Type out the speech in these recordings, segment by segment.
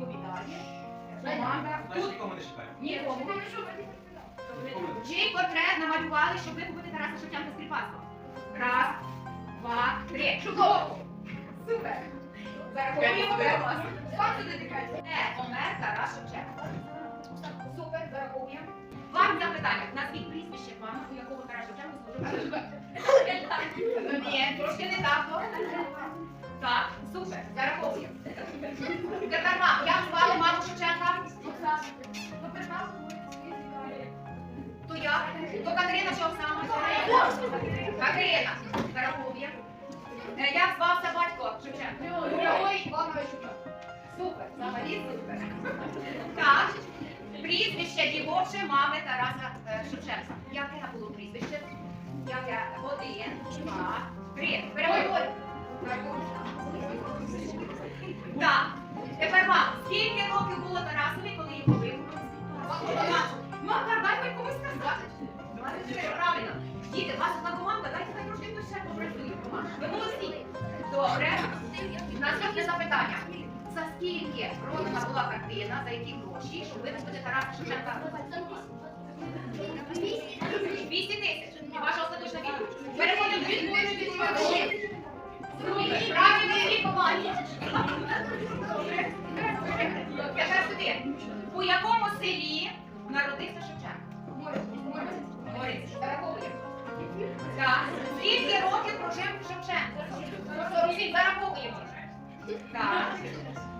Відповідає. Команда. Значить, Тут нікому не шукаємо. нікому. Чий портрет намалювали, щоб викупити Тараса Шевченка з кріпацтва? Раз, два, три. Чудово! Супер! Зараховуємо вас. Де помер Тарас Шевченко? Супер, зараховуємо. Вам запитання. Назвіть прізвище пана, у якого Тарас Шевченко служив. Ну, Ні, трошки не так. то. Так, супер, зараховуємо. Тепер. Як звали маму Шевченка? То я? То Катерина чи Оксана? Катерина. Зараховуємо. Е, Як звався батько Шевченка? Супер, взагалі супер. Так. Прізвище дівоче мами Тараса е, Шевченка. Яке було прізвище? Яке? Один, два, скільки продана була картина, за які гроші, щоб випустити Тараса Шевченка? 200 тисяч. Ваша остаточна відповідь. Переходимо до відповіді. Правильно, команді. Тепер сюди. У якому селі народився Шевченко? Морець. Зараховуємо. Скільки років прожив Шевченко? Зараховуємо. Так.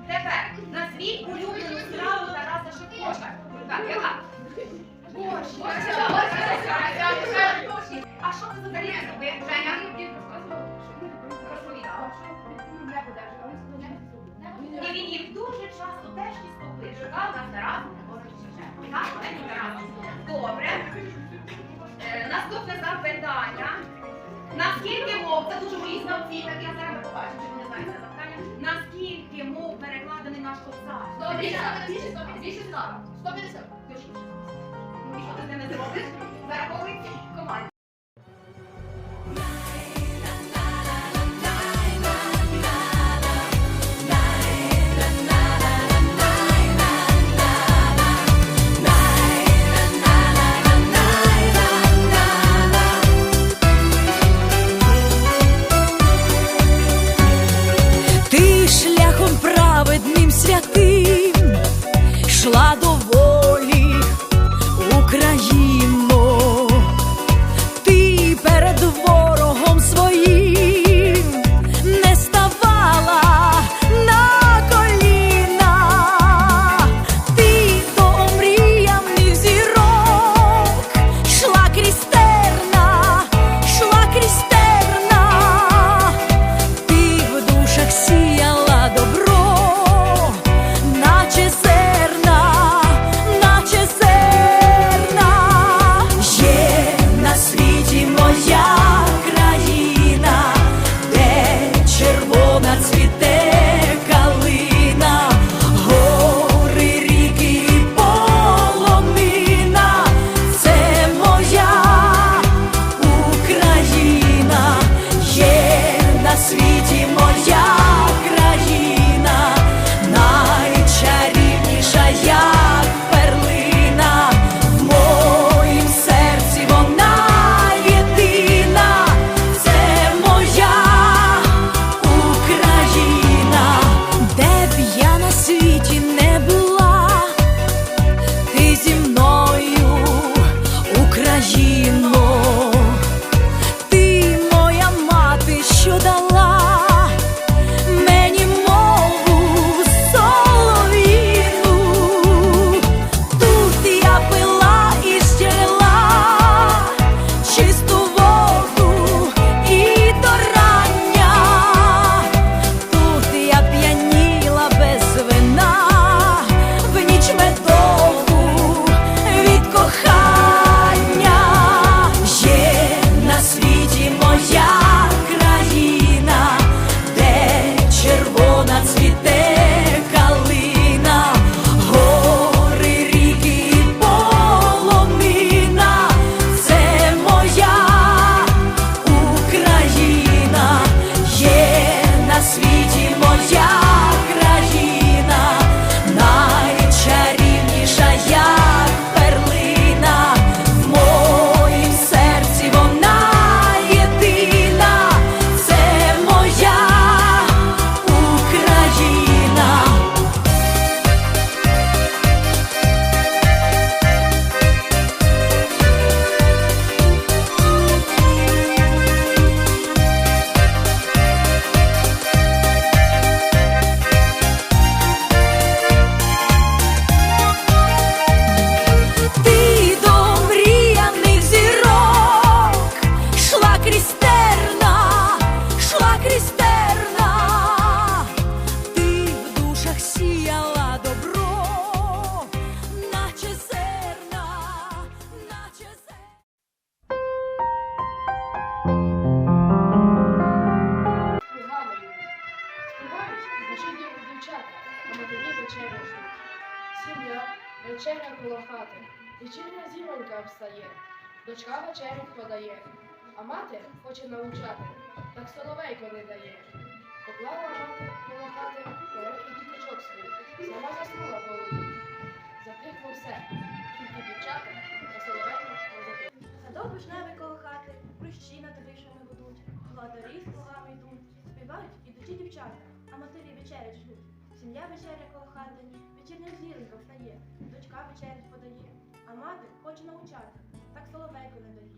Тепер назвіть улюблену страву Тараса Шевченка. Яка? Борщ. А що ти взагалі зробив, Женя? І він їх дуже часто теж істопив. Шукав на. Так, Олені Тараса. Добре. Е, Наступне запитання. Наскільки мов, це дуже мої знавці, так я зараз побачу, знають це запитання. Наскільки мов перекладений наш ковсар? Ну Більше що ти з ними зробиш? Ну, що Ти зіронька встає, дочка вечерю подає, а мати хоче навчати, так соловейко не дає. Поклала мати коло хати великий діточок свій, сама заснула полу. Затихло все, тільки дівчата та соловейко не затихло. Садок вишневий коло хати, прищі над вишами гудуть, Владарі з плугами йдуть, співають ідучі дівчата, а матері вечерять ждуть. Сім'я вечеря коло хати, вечірня зіронька встає, дочка вечерять подає, а мати хоче навчати, так соловейку не дає.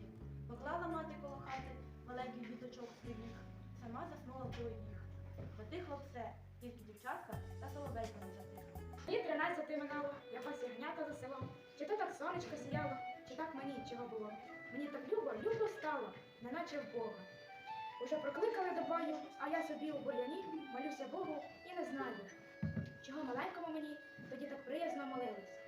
Поклала мати коло хати маленький діточок своїх, сама заснула коло їх. Затихло все, тільки дівчатка та соловейка не затихла. Мені тринадцяти минало, якось ягнята за селом. Чи то так сонечко сіяло, чи так мені чого було. Мені так любо, любо стало, неначе в Бога. Уже прокликали до бою, а я собі у бур'яні молюся Богу і не знаю, чого маленькому мені тоді так приязно молились,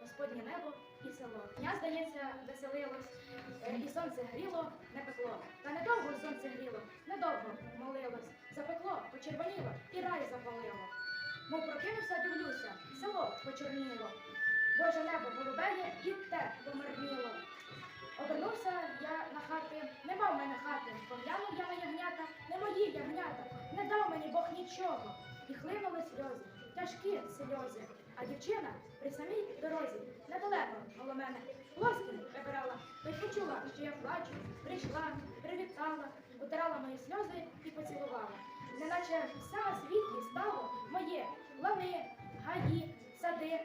Господнє небо і село. Я, здається, веселилось, е, і сонце гріло, не пекло. Та недовго сонце гріло, недовго молилось. Запекло, почервоніло і рай запалило. Мов прокинувся, дивлюся, село почорніло. Боже небо голубеє і те помарніло. Обернувся я на хати, нема в мене хати. Поглянув я на ягнята, не мої ягнята, не дав мені Бог нічого. І хлинули сльози, тяжкі сльози. А дівчина при самій дорозі, недалеко коло мене, плоским вибирала. То й почула, що я плачу, прийшла, привітала, утирала мої сльози і поцілувала. Неначе все на світі стало моє лани, гаї, сади.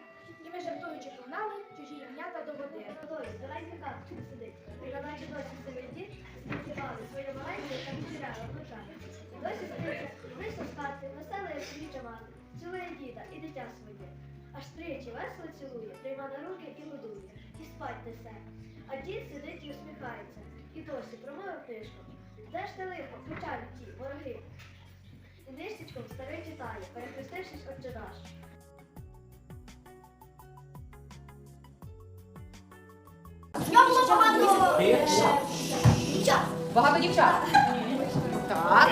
І ми жартуючи погнали чужі ягнята до води. Ой, старенька карточка сидить. Вона наче досі дід, співали своє маленьке та потеряла плечами. І досі сидить, вийшла з хати, весела як свіча мати, цілує діда і дитя своє. Аж тричі весело цілує, прийма на руки і годує, і спать несе. А дід сидить і усміхається, і досі промовив тишко. Де ж ти лихо, печалі ті, вороги? І нижчичком старий читає, перехрестившись отче наш. Багато дівчат. Так.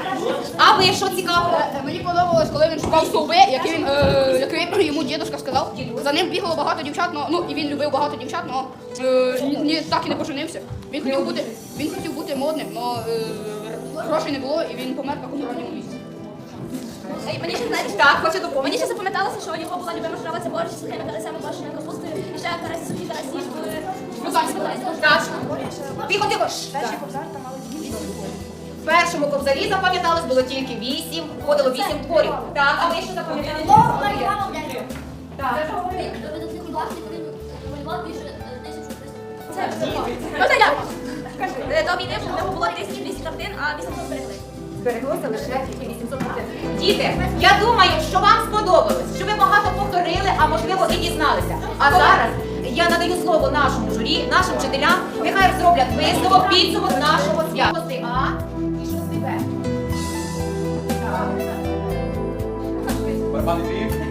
А ви що цікаво? Мені подобалось, коли він шукав стовби, які він, е, які йому дідуська сказав. За ним бігало багато дівчат, но, ну і він любив багато дівчат, але е, ні, так і не поженився. Він хотів бути, він хотів бути модним, але е, грошей не було і він помер в такому ранньому віці. Мені ще знаєте, Так, хочу допомогти. Мені ще запам'яталося, що у нього була любима страва це борщ з сухими карасями, квашеною капустою і ще карасі сухі карасі в Ну, так, Так. Тихо, тихо. В першому кобзарі запам'яталось було тільки вісім, входило вісім творів. Так, а ви що запам'ятали? Так. Можна я? Е, До війни було 1200 картин, а 800 зберегли. Збереглося лише тільки 800 картин. Діти, я думаю, що вам сподобалось, що ви багато повторили, а можливо і дізналися. А зараз я надаю слово нашому журі, нашим вчителям. Нехай зроблять висновок, підсумок нашого свята. Шостий А